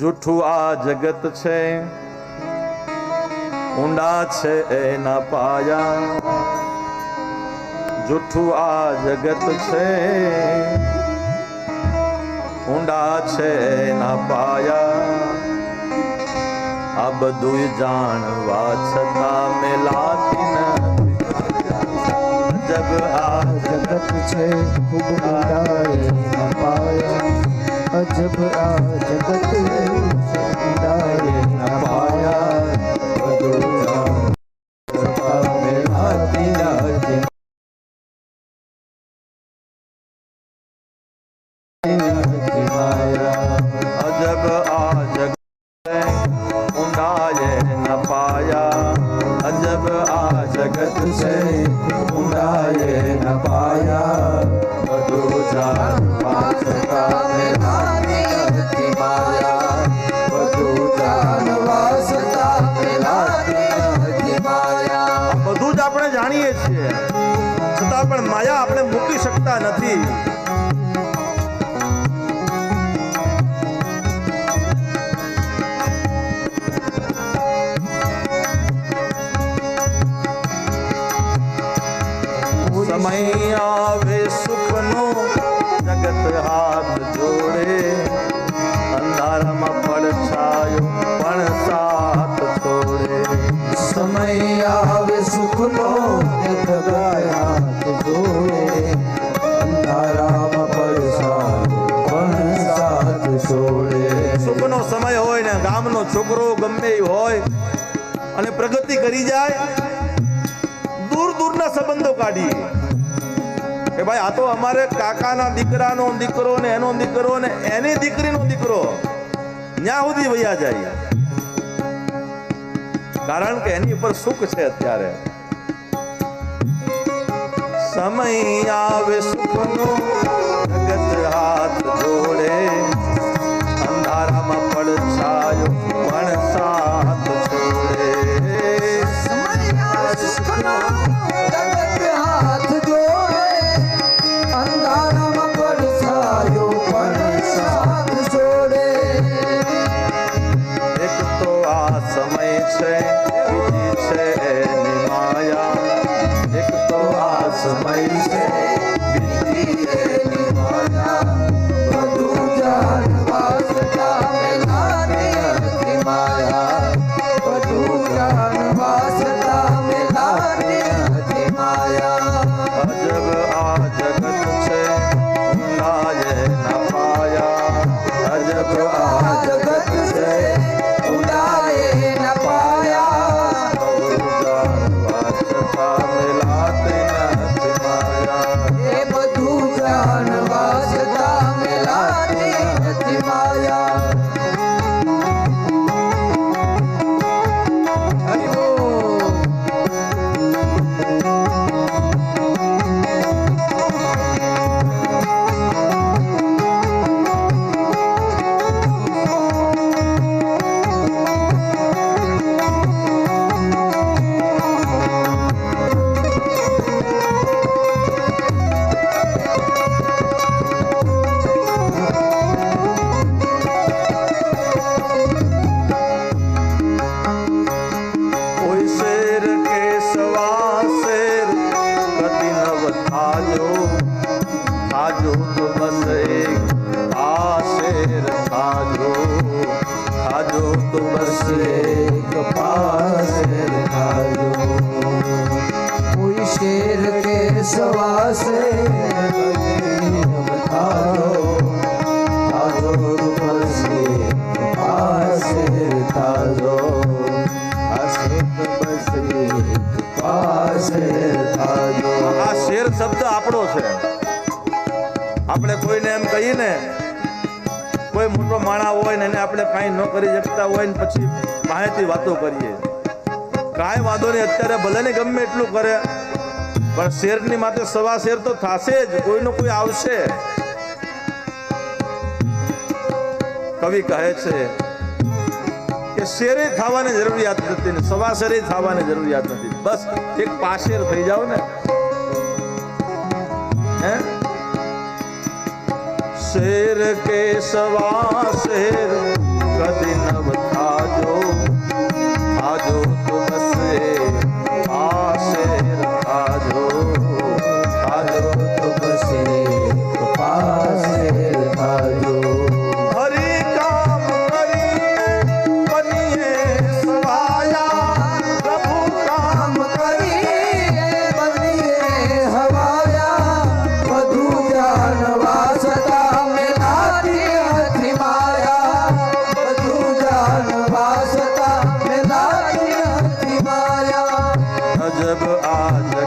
જૂઠું આ જગત છે. ઊંડા છે એના પાયા. જૂઠું આ જગત છે. ઊંડા છે એના પાયા. આ બધું જાણવા છતાં મેલાતી નથી જબ આ જગત છે, ખૂબ નપાયા અજબ આ જગત પણ માયા આપણે મૂકી શકતા નથી. છોકરો ગમે હોય અને પ્રગતિ કરી જાય, દૂર દૂરના સંબંધો કાઢીએ. કે ભાઈ, આ તો અમારે કાકાના દીકરાનો દીકરો ને એનો દીકરો ને એની દીકરીનો દીકરો ન્યા સુધી વૈયા જાય. કારણ કે એની ઉપર સુખ છે અત્યારે. સમય આવે સુખનો જગત હાથ જોડે. અંધારામાં સાથ છોડે જગત હાથ જોડે અંધારામાં પડછાયો પણ સાથ છોડે એક તો આ સમય છે બીજી છે એની માયા એક તો આ સમય છે બીજી તો બસ આ શેર ખાજો થાજો તો બસ પાસેર ખાજો કોઈ શેર કે સવાસે ખાજો ખાજો શબ્દ આપણો છે. આપણે કોઈને એમ કહીએ ને કોઈ મોટો માણા હોય ને એને આપણે કાંઈ ન કરી શકતા હોય ને પછી માહિતી વાતો કરીએ. કાંઈ વાંધો નહીં, અત્યારે ભલે ને ગમે એટલું કરે, પણ શેરની માથે સવા શેર તો થશે જ, કોઈનું કોઈ આવશે. કવિ કહે છે કે શેરે થવાની જરૂરિયાત નથી ને સવા શેરે થવાની જરૂરિયાત નથી. બસ એક પાશેર થઈ જાવ ને. હે? શેર કે સવા શેર માયા અજબ